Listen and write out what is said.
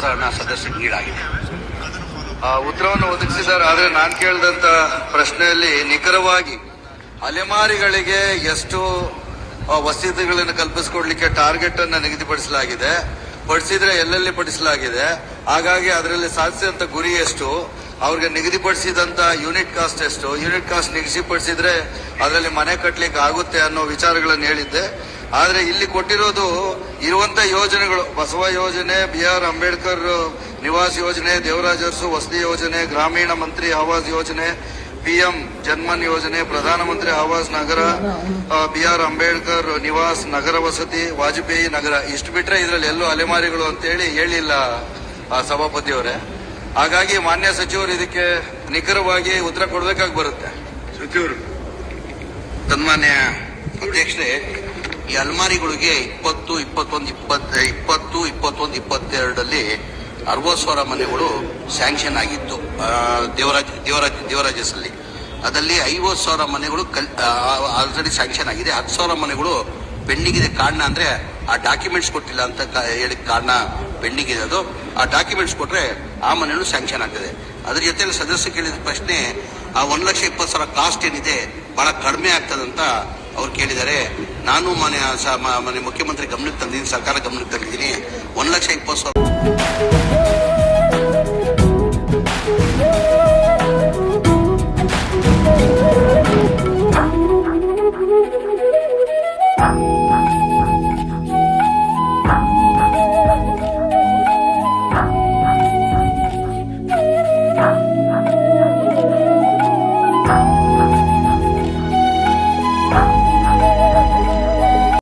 ಉತ್ತರನ ಸದಸ್ಯರಿಗೆ ನೀಡಾಗಿದೆ ಆ ಉತ್ತರವನ್ನು ಒದಗಿಸಿದ್ದಾರೆ, ಆದರೆ ನಾನು ಕೇಳಿದಂತ ಪ್ರಶ್ನೆಯಲ್ಲಿ ನಿಖರವಾಗಿ ಅಲೆಮಾರಿಗಳಿಗೆ ಎಷ್ಟು ವಸತಿಗಳನ್ನು ಕಲ್ಪಿಸಿಕೊಡ್ಲಿಕ್ಕೆ ಟಾರ್ಗೆಟ್ ಅನ್ನು ನಿಗದಿಪಡಿಸಲಾಗಿದೆ, ಪಡಿಸಿದ್ರೆ ಎಲ್ಲೆಲ್ಲಿ ಪಡಿಸಲಾಗಿದೆ, ಹಾಗಾಗಿ ಅದರಲ್ಲಿ ಸಾಧಿಸಿದಂತ ಗುರಿ ಎಷ್ಟು, ಅವ್ರಿಗೆ ನಿಗದಿಪಡಿಸಿದಂತ ಯೂನಿಟ್ ಕಾಸ್ಟ್ ಎಷ್ಟು, ಯೂನಿಟ್ ಕಾಸ್ಟ್ ನಿಗದಿಪಡಿಸಿದ್ರೆ ಅದರಲ್ಲಿ ಮನೆ ಕಟ್ಟಲಿಕ್ಕೆ ಆಗುತ್ತೆ ಅನ್ನೋ ವಿಚಾರಗಳನ್ನು ಹೇಳಿದ್ದೆ. ಆದ್ರೆ ಇಲ್ಲಿ ಕೊಟ್ಟಿರೋದು ಇರುವಂತ ಯೋಜನೆಗಳು. ಬಸವ ಯೋಜನೆ ಬಿ ಆರ್ ಅಂಬೇಡ್ಕರ್ ನಿವಾಸ್ ಯೋಜನೆ ದೇವರಾಜರ್ಸು ವಸತಿ ಯೋಜನೆ ಗ್ರಾಮೀಣ ಮಂತ್ರಿ ಆವಾಸ್ ಯೋಜನೆ ಪಿಎಂ ಜನ್ಮನ್ ಯೋಜನೆ ಪ್ರಧಾನಮಂತ್ರಿ ಆವಾಸ್ ನಗರ ಬಿ ಆರ್ ಅಂಬೇಡ್ಕರ್ ನಿವಾಸ್ ನಗರ ವಸತಿ ವಾಜಪೇಯಿ ನಗರ. ಇಷ್ಟು ಬಿಟ್ರೆ ಇದರಲ್ಲಿ ಎಲ್ಲೂ ಅಲೆಮಾರಿಗಳು ಅಂತೇಳಿ ಹೇಳಿಲ್ಲ ಆ, ಸಭಾಪತಿಯವರೇ. ಹಾಗಾಗಿ ಮಾನ್ಯ ಸಚಿವರು ಇದಕ್ಕೆ ನಿಖರವಾಗಿ ಉತ್ತರ ಕೊಡಬೇಕಾಗಿ ಬರುತ್ತೆ. ಸಚಿವರು ಸನ್ಮಾನ್ಯ ಅಧ್ಯಕ್ಷರೇ ಈ ಅಲ್ಮಾರಿಗಳಿಗೆ ಇಪ್ಪತ್ತು, ಇಪ್ಪತ್ತೊಂದು, ಇಪ್ಪತ್ತ, ಇಪ್ಪತ್ತು, ಇಪ್ಪತ್ತೊಂದು, ಇಪ್ಪತ್ತೆರಡಲ್ಲಿ ಅರವತ್ತು ಸಾವಿರ ಮನೆಗಳು ಸ್ಯಾಂಕ್ಷನ್ ಆಗಿತ್ತು ದೇವರಾಜ್ ದೇವರಾಜ್ ದೇವರಾಜಸ್ ಅಲ್ಲಿ ಅದರಲ್ಲಿ ಐವತ್ತು ಸಾವಿರ ಮನೆಗಳು ಕಲ್ ಆಲ್ರೆಡಿ ಸ್ಯಾಂಕ್ಷನ್ ಆಗಿದೆ. ಹತ್ತು ಸಾವಿರ ಮನೆಗಳು ಪೆಂಡಿಂಗ್ ಇದೆ ಕಾರಣ ಅಂದ್ರೆ ಆ ಡಾಕ್ಯುಮೆಂಟ್ಸ್ ಕೊಟ್ಟಿಲ್ಲ ಅಂತ ಹೇಳಿ ಕಾರಣ ಪೆಂಡಿಂಗ್ ಇದೆ ಅದು. ಆ ಡಾಕ್ಯುಮೆಂಟ್ಸ್ ಕೊಟ್ಟರೆ ಆ ಮನೆಗಳು ಸ್ಯಾಂಕ್ಷನ್ ಆಗ್ತದೆ. ಅದ್ರ ಜೊತೆಲಿ ಸದಸ್ಯ ಕೇಳಿದ ಪ್ರಶ್ನೆ, ಆ ಒಂದ್ ಲಕ್ಷ ಇಪ್ಪತ್ತು ಸಾವಿರ ಕಾಸ್ಟ್ ಏನಿದೆ? ಬಹಳ ಕಡಿಮೆ ಆಗ್ತದಂತ ಅವ್ರು ಕೇಳಿದ್ದಾರೆ, ನಾನು ಮನೆ ಮನೆ ಮುಖ್ಯಮಂತ್ರಿ ಗಮನಕ್ಕೆ ತಂದಿದ್ದೀನಿ, ಸರ್ಕಾರ ಗಮನಕ್ಕೆ ತಂದಿದ್ದೀನಿ ಒಂದು ಲಕ್ಷ ಇಪ್ಪತ್ತು ಸಾವಿರ